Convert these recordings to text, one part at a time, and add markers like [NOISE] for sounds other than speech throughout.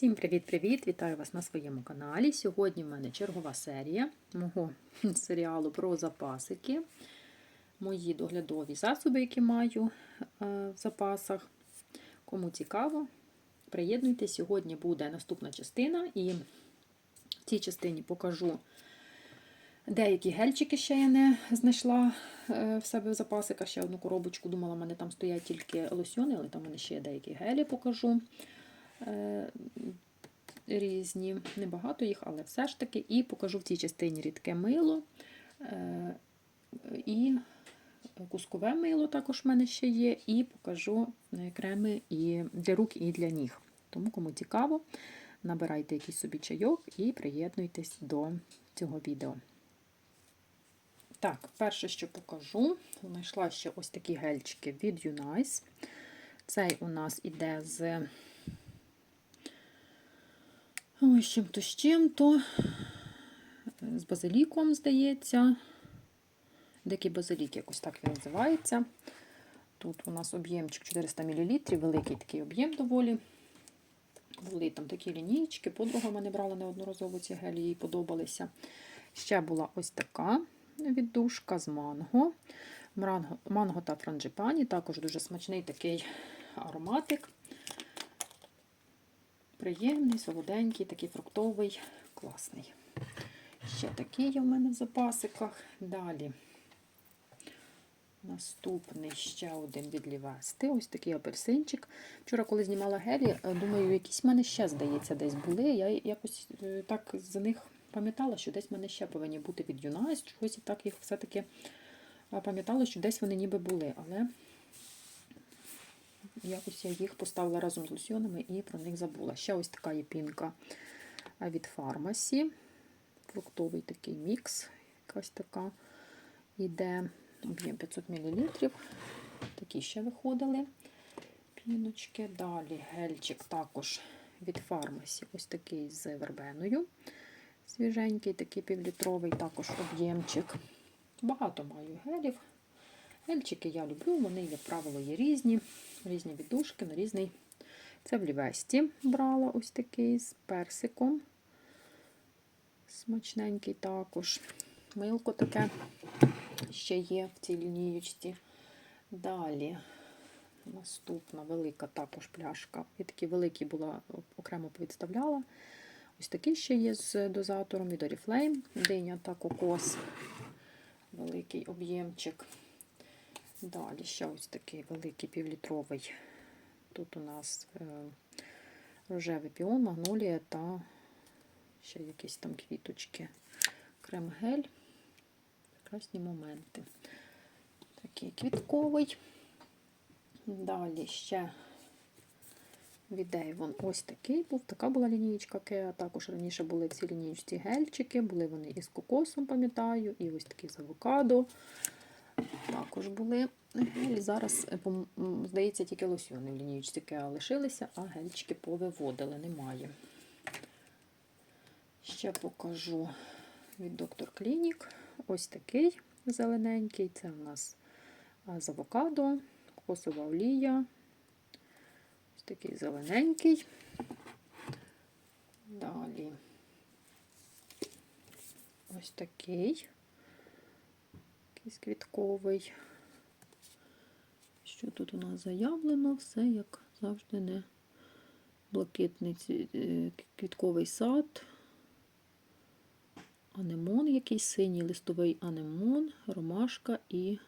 Всім привіт-привіт! Вітаю вас на своєму каналі. Сьогодні в мене чергова серія мого [LAUGHS] серіалу про запасики, мої доглядові засоби, які маю е, в запасах. Кому цікаво, приєднуйтесь. Сьогодні буде наступна частина, і в цій частині покажу деякі гельчики, ще я не знайшла е, в себе в запасиках. Ще одну коробочку. Думала, в мене там стоять тільки лосьони, але там в мене ще є деякі гелі покажу. Е, різні, небагато їх, але все ж таки. І покажу в цій частині рідке мило. е, І кускове мило також в мене ще є. І покажу креми і для рук і для ніг. Тому, кому цікаво, набирайте якийсь собі чайок і приєднуйтесь до цього відео. Так, перше, що покажу, знайшла ще ось такі гельчики від Unice. Цей у нас іде з Ось чим-то з чим-то. З базиліком, здається. Дикий базилік, якось так він називається. Тут у нас об'ємчик 400 мл, великий такий об'єм доволі. Були там такі лінійки, подруга мене брала неодноразово ці гелі, їй подобалися. Ще була ось така віддушка з. Манго, манго та франджипані, також дуже смачний такий ароматик. Приємний, солоденький, такий фруктовий, класний. Ще такий є в мене в запасиках. Далі наступний ще один від Лівести. Ось такий апельсинчик. Вчора, коли знімала гелі, думаю, якісь в мене ще, здається, десь були. Я якось е, так за них пам'ятала, що десь в мене ще повинні бути від Юнайс. Чогось і так їх все-таки пам'ятала, що десь вони ніби були. Але Якось я їх поставила разом з лосьонами і про них забула. Ще ось така є пінка від фармасі. Фруктовий такий мікс. Якась така іде об'єм 500 мл. Такі ще виходили піночки. Далі гельчик також від фармасі. Ось такий з вербеною. Свіженький, такий півлітровий, також об'ємчик. Багато маю гелів. Гельчики я люблю, вони, як правило, є різні, різні віддушки на різний. Це в Лівесті брала ось такий з персиком. Смачненький також. Милко таке ще є в цій лінієчці. Далі наступна велика також пляшка. Я такі великі була, окремо повідставляла. Ось такий ще є з дозатором від Oriflame. Диня та кокос. Великий об'ємчик. Далі ще ось такий великий півлітровий. Тут у нас е, рожевий піон, магнолія та ще якісь там квіточки. Крем-гель. Прекрасні моменти. Такий квітковий. Далі ще від Avon ось такий був. Така була лінієчка Кеа. Також раніше були в цій лінієчці гельчики, були вони із кокосом, пам'ятаю, і ось такі з авокадо. Також були гелі. Зараз, е, здається, тільки лосьони в лінієчці Кеа лишилися, а гельчики повиводили, немає. Ще покажу від доктор Клінік. Ось такий зелененький. Це у нас з авокадо, кокосова олія. Ось такий зелененький. Далі ось такий якийсь квітковий. Що тут у нас заявлено? Все, як завжди, не блакитний е, квітковий сад, анемон, якийсь синій листовий анемон, ромашка і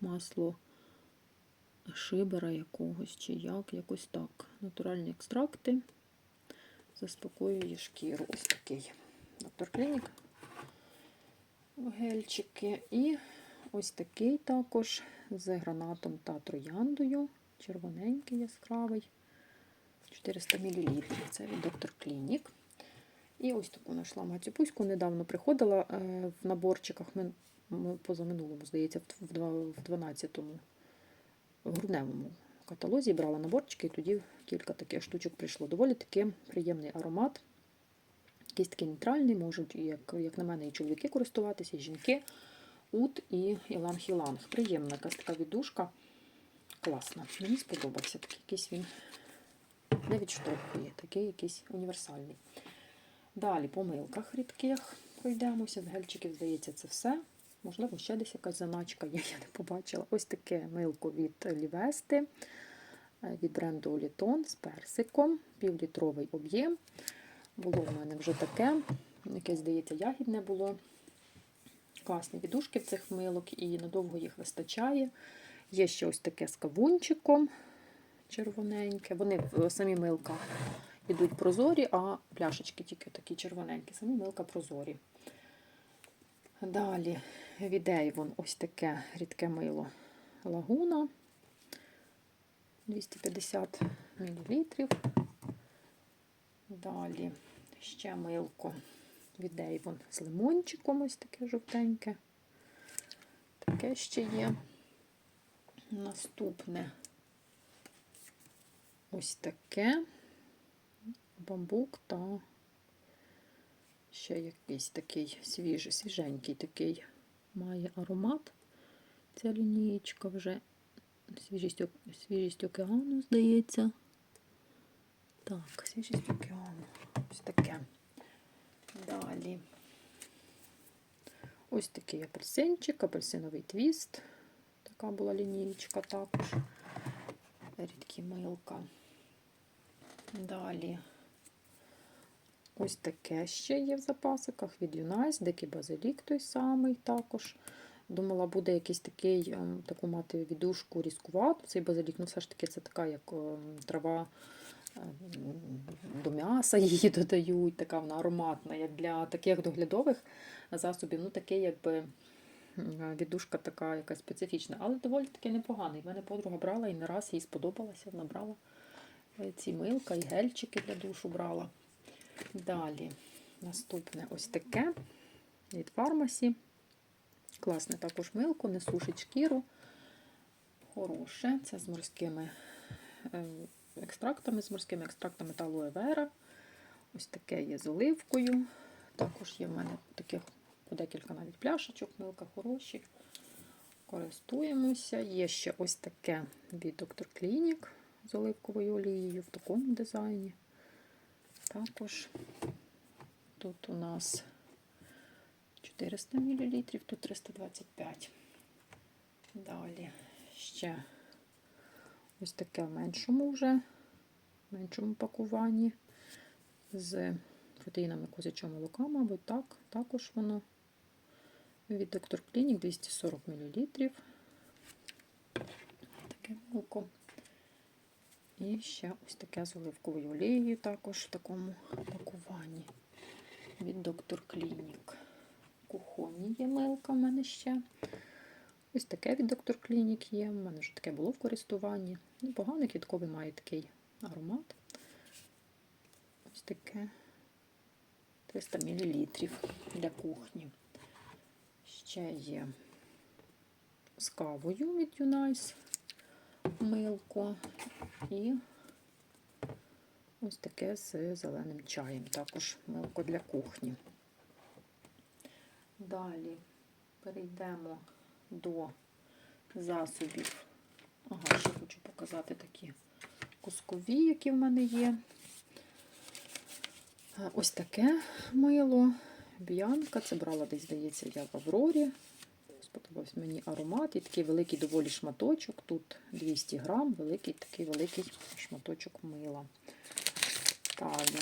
масло шибера якогось, чи як, якось так. Натуральні екстракти. Заспокоює шкіру. Ось такий доктор Клінік гельчики. І ось такий також з гранатом та трояндою. Червоненький яскравий. 400 мл. Це від доктор Клінік. І ось таку знайшла мацюпуську. Недавно приходила е, в наборчиках. Ми позаминулому, здається, в 12-му грудневому каталозі брала наборчики, і тоді кілька таких штучок прийшло. Доволі таки приємний аромат. Якийсь такий нейтральний, можуть, як як на мене, і чоловіки користуватися, і жінки. Ут і Іланг-Іланг. Приємна якась така віддушка. Класна. Мені сподобався такий якийсь він не відштовхує, такий якийсь універсальний. Далі по милках рідких пройдемося. З гельчиків, здається, це все. Можливо, ще десь якась заначка є, [LAUGHS] я не побачила. Ось таке милко від Лівести, е, від бренду Олітон з персиком, півлітровий об'єм. Було в мене вже таке, яке, здається, ягідне було. Класні відушки цих милок і надовго їх вистачає. Є ще ось таке з кавунчиком червоненьке. Вони самі милка йдуть прозорі, а пляшечки тільки такі червоненькі. Самі милка прозорі. Далі від Avon ось таке рідке мило лагуна 250 мл. Далі ще милко від Avon з лимончиком, ось таке жовтеньке. Таке ще є. Наступне ось таке бамбук та ще якийсь такий свіжий, свіженький такий має аромат. Ця лінієчка вже свіжість, свіжість океану, здається. Так, свіжість океану. Ось таке. Далі. Ось такий апельсинчик, апельсиновий твіст. Така була лінієчка також. Рідкі милка. Далі. Ось таке ще є в запасиках від Юнайс, дикий базилік той самий також. Думала, буде якийсь такий, ем, таку мати віддушку різкувату. Цей базилік, ну все ж таки це така, як ем, трава до м'яса її додають, така вона ароматна, як для таких доглядових засобів, ну таке якби віддушка така якась специфічна, але доволі таки непоганий. В мене подруга брала і не раз їй сподобалася, вона брала е, ці милка і гельчики для душу брала. Далі наступне ось таке від фармасі. Класне також милко, не сушить шкіру. Хороше. Це з морськими е, екстрактами, з морськими екстрактами та алоe вера. Ось таке є з оливкою. Також є в мене таких по декілька навіть пляшечок, милка хороші. Користуємося. Є ще ось таке від Dr. Clinic з оливковою олією в такому дизайні. Також тут у нас 400 мл, тут 325. Далі ще ось таке в меншому вже, в меншому пакуванні з протеїнами козячого молока, мабуть, так, також воно від Доктор Клінік 240 мл. Таке молоко. І ще ось таке з оливковою олією також в такому пакуванні від Доктор Клінік. Кухонні є милка в мене ще. Ось таке від Доктор Клінік є. У мене вже таке було в користуванні. Непоганий квітковий має такий аромат. Ось таке 300 мл для кухні. Ще є з кавою від Юнайс милко. І ось таке з зеленим чаєм. Також милко для кухні. Далі перейдемо до засобів. Ага, ще хочу показати такі кускові, які в мене є. Е, Ось таке мило. Б'янка. Це брала десь, здається, я в Аврорі. Сподобався мені аромат і такий великий доволі шматочок. Тут 200 грам, великий такий великий шматочок мила. Далі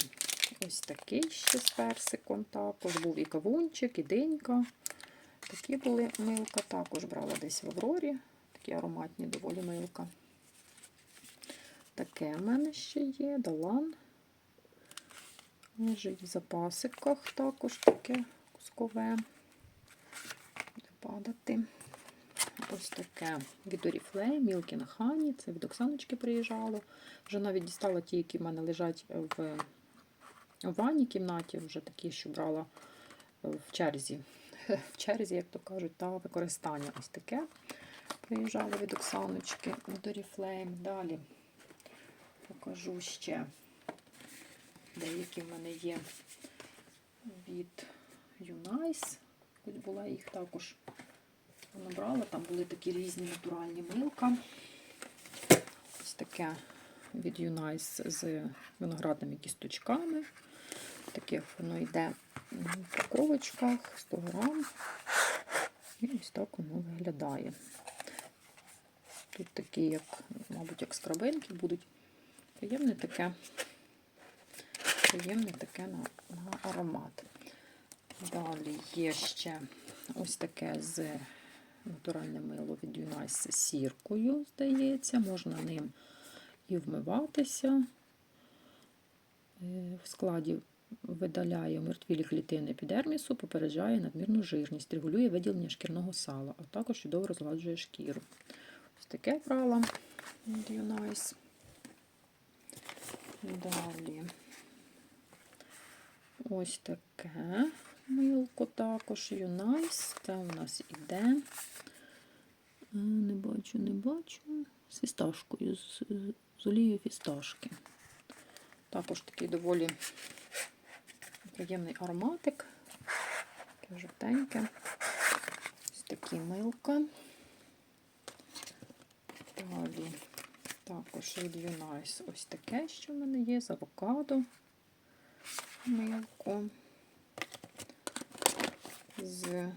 ось такий ще з персиком. Також був і кавунчик, і динька. Такі були милка. Також брала десь в Аврорі. Такі ароматні доволі милка. Таке в мене ще є. Далан. Лежить в запасиках також таке кускове. Буде падати. Ось таке від Oriflame, Milk and Honey. Це від Оксаночки приїжджало. Вже навіть дістала ті, які в мене лежать в ванній кімнаті, вже такі, що брала в черзі. [LAUGHS] В черзі, як то кажуть, та використання. Ось таке. Приїжджало від Оксаночки від Oriflame. Далі покажу ще. Деякі в мене є від Юнайс. Ось була їх також набрала. Там були такі різні натуральні милка. Ось таке від Юнайс з виноградними кісточками. Таких воно йде в упаковочках 100 грам. І ось так воно виглядає. Тут такі, як, мабуть, як скрабинки будуть. Приємне таке, приємне таке на, на аромат. Далі є ще ось таке з натуральне мило від Юнайс сіркою, здається. Можна ним і вмиватися. Е, В складі видаляє мертвілі клітини епідермісу, попереджає надмірну жирність, регулює виділення шкірного сала, а також чудово розгладжує шкіру. Ось таке брала Юнайс. Далі. Ось таке милко також Юнайс. Це у нас іде. Е, Не бачу, не бачу. З фісташкою, з, з олією фісташки. Також такий доволі приємний ароматик. Таке жовтеньке. Ось такі милка. Далі також від Юнайс ось таке, що в мене є з авокадо. Милко. З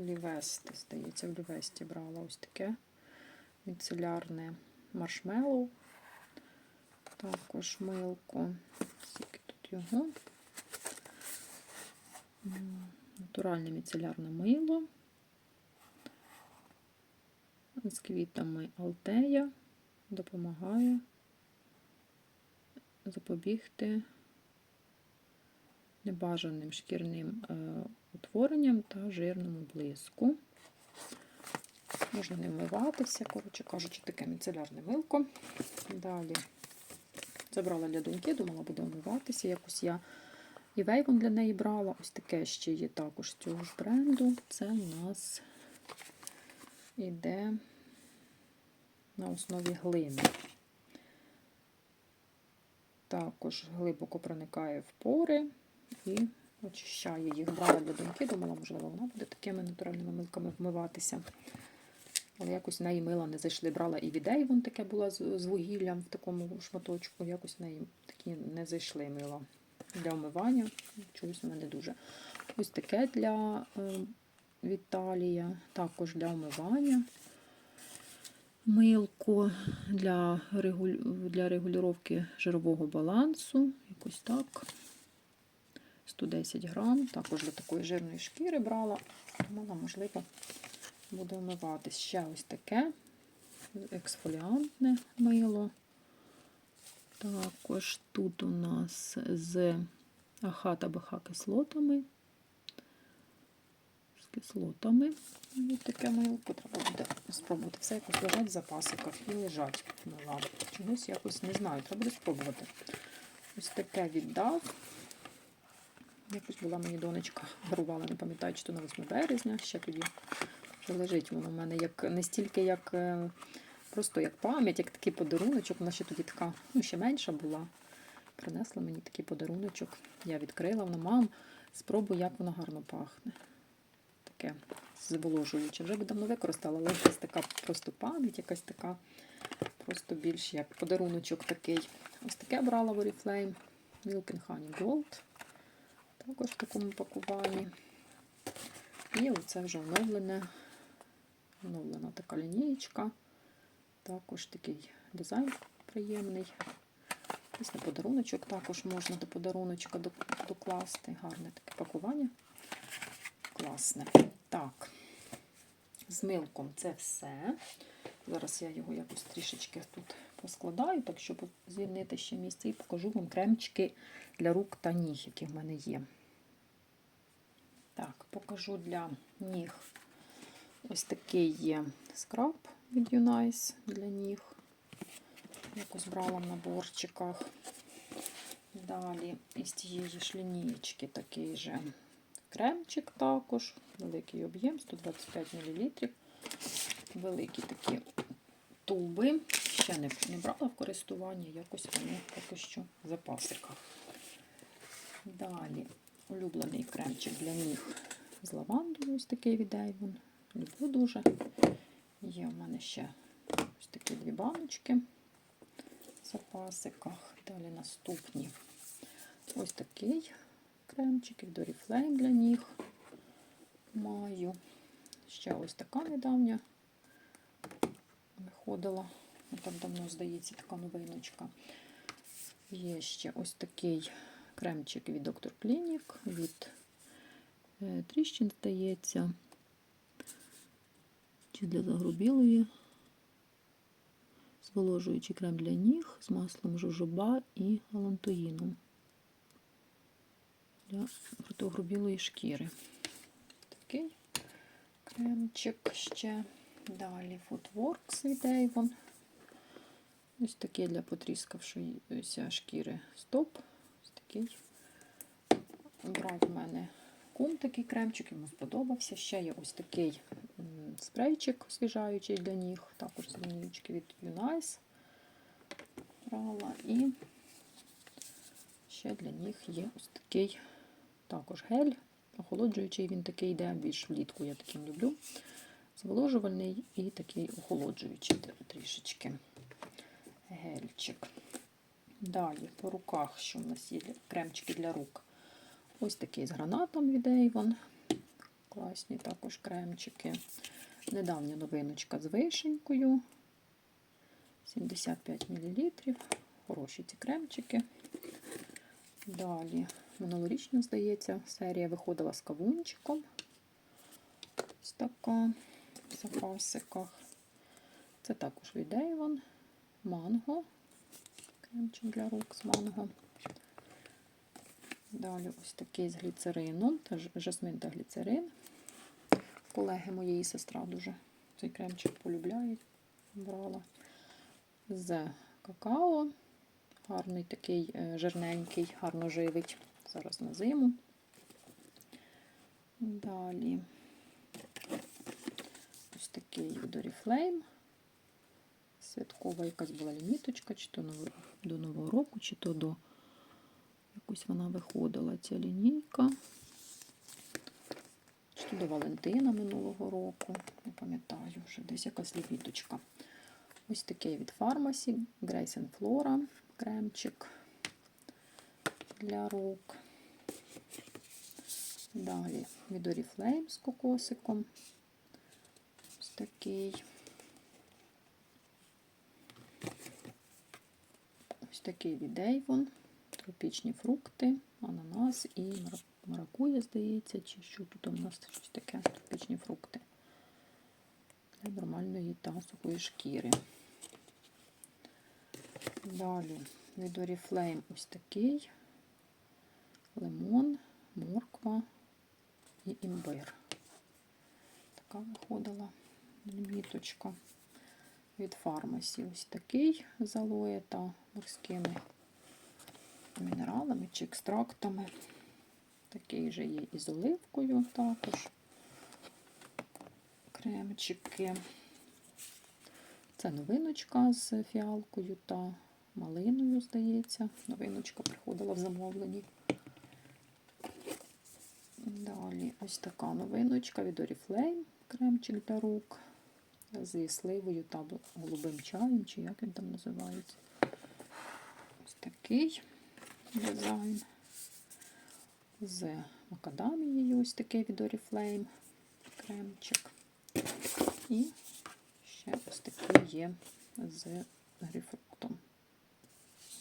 Лівести, здається, в Лівесті брала ось таке міцелярне маршмеллоу. Також милко. Скільки тут його? Натуральне міцелярне мило. З квітами Алтея допомагає запобігти небажаним шкірним е, утворенням та жирному блиску. Можна не вмиватися, коротше кажучи, таке міцелярне милко. Далі забрала для доньки, думала, буде вмиватися. Якось я і вейкон для неї брала. Ось таке ще є також з цього ж бренду. Це у нас іде на основі глини. Також глибоко проникає в пори і очищає їх. Брала для доньки, думала, можливо, вона буде такими натуральними милками вмиватися. Але якось в неї мила не зайшли. Брала і відей, вон таке була з, вугіллям в такому шматочку. Якось в неї такі не зайшли мила для вмивання. Чогось вона не дуже. Ось таке для е, Віталія, також для вмивання. Милко для, регуль... для регулювання жирового балансу. Якось так. 110 грам. Також для такої жирної шкіри брала. Вона, можливо, буде вмиватись. Ще ось таке ексфоліантне мило. Також тут у нас з АХ та БХ кислотами. Кислотами. І таке милко треба буде спробувати. Все якось лежать в запасиках і лежать мила. Чогось якось не знаю, треба буде спробувати. Ось таке віддав. Якось була мені донечка, дарувала, не пам'ятаю, чи то на 8 березня, ще тоді лежить воно в мене як не стільки як е, просто як пам'ять, як такий подаруночок. Вона ще тоді така, ну ще менша була. Принесла мені такий подаруночок. Я відкрила вона, мам, спробуй, як воно гарно пахне. Таке зволожуюче. Вже давно використала, але якась така просто пам'ять, якась така, просто більш як подаруночок такий. Ось таке брала в Oriflame. Milk Honey Gold. Також в такому пакуванні. І оце вже оновлене, оновлена така лінієчка. Також такий дизайн приємний. Ось на подаруночок також можна до подаруночка докласти. Гарне таке пакування. Класне. Так, з милком це все. Зараз я його якось трішечки тут поскладаю, так щоб звільнити ще місце і покажу вам кремчики для рук та ніг, які в мене є. Так, покажу для ніг ось такий є скраб від Unice для ніг. Якось брала в наборчиках. Далі із тієї ж лінієчки такий же кремчик також, великий об'єм, 125 мл. Великі такі туби. Ще не, не брала в користування, якось вони поки що в запасиках. Далі улюблений кремчик для ніг з лавандою, ось такий від Avon. Люблю дуже. Є в мене ще ось такі дві баночки запасиках. Далі наступні. Ось такий кремчик від Oriflame для ніг. Маю. Ще ось така недавня виходила. Не так давно, здається, така новиночка. Є ще ось такий кремчик від Dr. Clinic, від е, тріщин, здається. Чи для загрубілої. Зволожуючий крем для ніг з маслом жожоба і галантоїном для протогрубілої шкіри. Такий кремчик ще. Далі Footworks від Avon. Ось такий для потріскавшоїся шкіри стоп. Ось такий. Брав в мене кум такий кремчик, йому сподобався. Ще є ось такий спрейчик освіжаючий для ніг, також з від Unice. Брала. І ще для ніг є ось такий також гель. Охолоджуючий він такий йде, більш влітку я таким люблю. Зволожувальний і такий охолоджуючий трішечки гельчик. Далі по руках, що в нас є кремчики для рук. Ось такий з гранатом від Avon. Класні також кремчики. Недавня новиночка з вишенькою. 75 мл. Хороші ці кремчики. Далі, минулорічно, здається, серія виходила з кавунчиком. Ось така в запасиках. Це також від Avon. Манго. Кремчик для рук з манго. Далі ось такий з гліцерином, жасмин та гліцерин. Колеги моєї сестра дуже цей кремчик полюбляє. Брала з какао. Гарний такий е, жирненький, гарно живить. Зараз на зиму. Далі ось такий від Oriflame. Святкова якась була ліміточка, чи то до Нового року, чи то до якось вона виходила ця лінійка. Чи то до Валентина минулого року. Не пам'ятаю вже, десь якась ліміточка. Ось такий від Pharmacy, Grace Flora, кремчик для рук. Далі від Oriflame з кокосиком. Ось такий. Ось такий від Avon. Тропічні фрукти, ананас і маракуя, здається, чи що тут у нас щось таке, тропічні фрукти. Для нормальної та сухої шкіри. Далі від Oriflame ось такий лимон, морква і імбир. Така виходила ліміточка від фармасі. Ось такий з алоє та морськими мінералами чи екстрактами. Такий же є і з оливкою також. Кремчики. Це новиночка з фіалкою та малиною, здається. Новиночка приходила в замовленні. Далі ось така новиночка від Oriflame, кремчик для рук зі сливою та голубим чаєм, чи як він там називається. Ось такий дизайн. З макадамією ось такий від Oriflame кремчик. І ще ось такий є з грейпфрутом.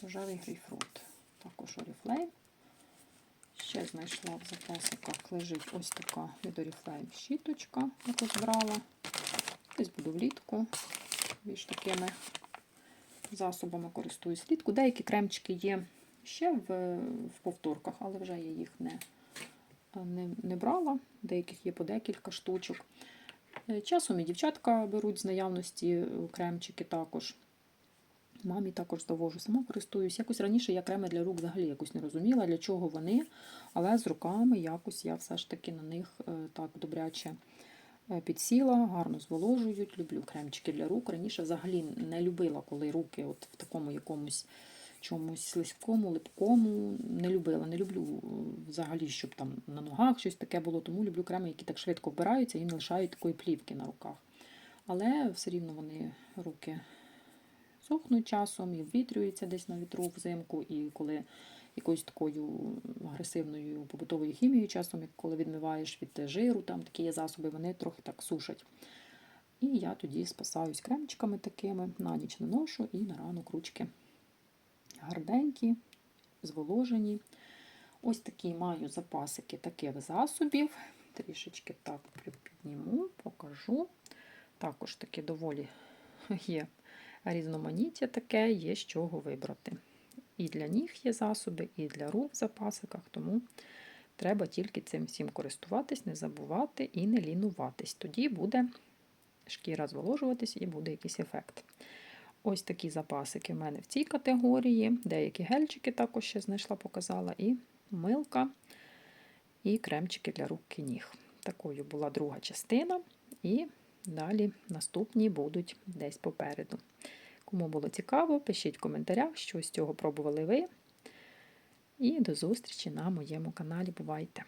Рожевий грейпфрут. Також Oriflame. Ще знайшла в запасиках, лежить ось така від Oriflame щіточка, яку збрала. Десь буду влітку. Більш такими засобами користуюсь влітку. Деякі кремчики є ще в, в повторках, але вже я їх не, не, не брала. Деяких є по декілька штучок. Е, Часом і дівчатка беруть з наявності кремчики також. Мамі також довожу, сама користуюсь. Якось раніше я креми для рук взагалі якось не розуміла, для чого вони, але з руками якось я все ж таки на них е, так добряче е, підсіла, гарно зволожують. Люблю кремчики для рук. Раніше взагалі не любила, коли руки от в такому якомусь чомусь слизькому, липкому. Не любила. Не люблю е, взагалі, щоб там на ногах щось таке було, тому люблю креми, які так швидко вбираються і не лишають такої плівки на руках. Але все рівно вони руки сохнуть часом і ввітрюються десь на вітру взимку, і коли якоюсь такою агресивною побутовою хімією, часом, коли відмиваєш від жиру, там такі є засоби, вони трохи так сушать. І я тоді спасаюсь кремчиками такими, на ніч наношу і на ранок ручки гарненькі, зволожені. Ось такі маю запасики таких засобів. Трішечки так підніму, покажу. Також таке доволі є різноманіття таке, є з чого вибрати. І для ніг є засоби, і для рук в запасиках, тому треба тільки цим всім користуватись, не забувати і не лінуватись. Тоді буде шкіра зволожуватись і буде якийсь ефект. Ось такі запасики в мене в цій категорії. Деякі гельчики також ще знайшла, показала, і милка, і кремчики для рук і ніг. Такою була друга частина. І далі наступні будуть десь попереду. Кому було цікаво, пишіть в коментарях, що з цього пробували ви. І до зустрічі на моєму каналі. Бувайте!